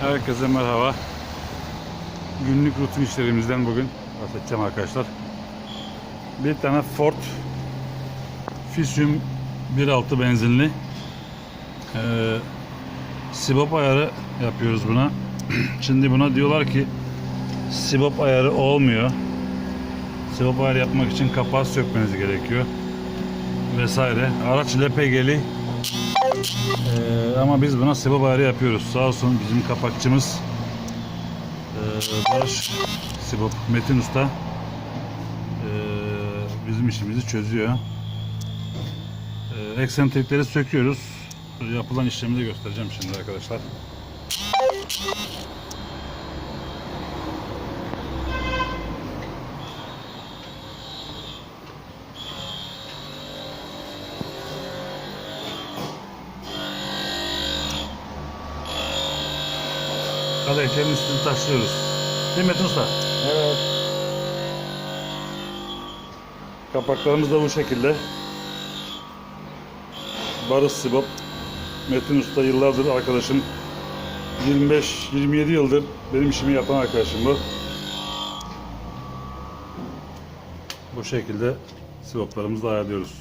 Herkese merhaba. Günlük rutin işlerimizden bugün bahsedeceğim arkadaşlar. Bir tane Ford Fusion 1.6 benzinli ee, sibop ayarı yapıyoruz buna. Şimdi buna diyorlar ki sibop ayarı olmuyor. Sibop ayarı yapmak için kapağı sökmeniz gerekiyor. Vesaire. Araç LPG'li ee, ama biz buna sibop ayarı yapıyoruz. Sağ olsun bizim kapakçımız ee, Barış Sibop Metin Usta ee, bizim işimizi çözüyor. Eksentrikleri söküyoruz. Yapılan işlemi de göstereceğim şimdi arkadaşlar. Kadehlerin üstünü taşlıyoruz. Değil mi Metin Usta? Evet. Kapaklarımız da bu şekilde. Barış Sibop. Metin Usta yıllardır arkadaşım. 25-27 yıldır benim işimi yapan arkadaşım bu. Bu şekilde siboplarımızı da ayarlıyoruz.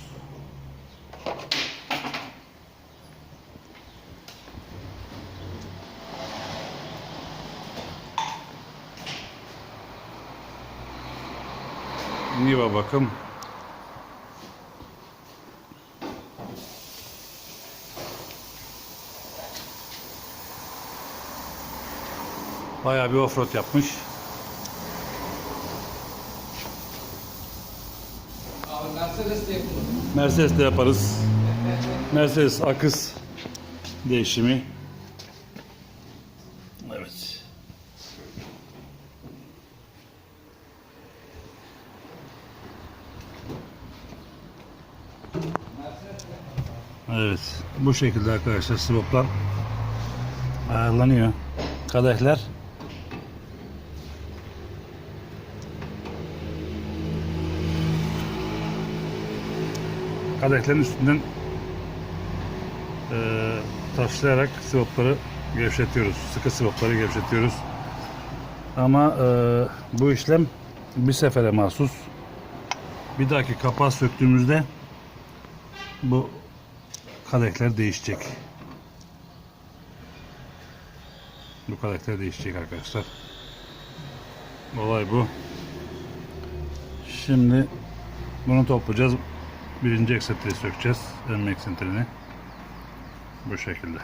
Niva bakım. Bayağı bir offroad yapmış. Mercedes de yaparız. Mercedes akız değişimi. Evet. Bu şekilde arkadaşlar sivoplar ayarlanıyor. Kadehler kadehlerin üstünden eee taşlayarak sivopları gevşetiyoruz. Sıkı sivopları gevşetiyoruz. Ama eee, bu işlem bir sefere mahsus. Bir dahaki kapağı söktüğümüzde bu kadehler değişecek. Bu kadehler değişecek arkadaşlar. Olay bu. Şimdi bunu toplayacağız. Birinci eksentriği sökeceğiz. Ön eksentrini. Bu şekilde.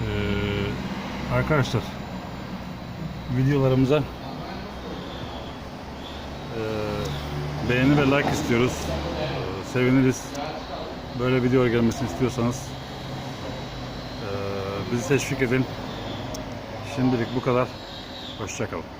Ee, arkadaşlar videolarımıza beğeni ve like istiyoruz. Ee, seviniriz. Böyle video gelmesini istiyorsanız ee, bizi teşvik edin. Şimdilik bu kadar. Hoşçakalın.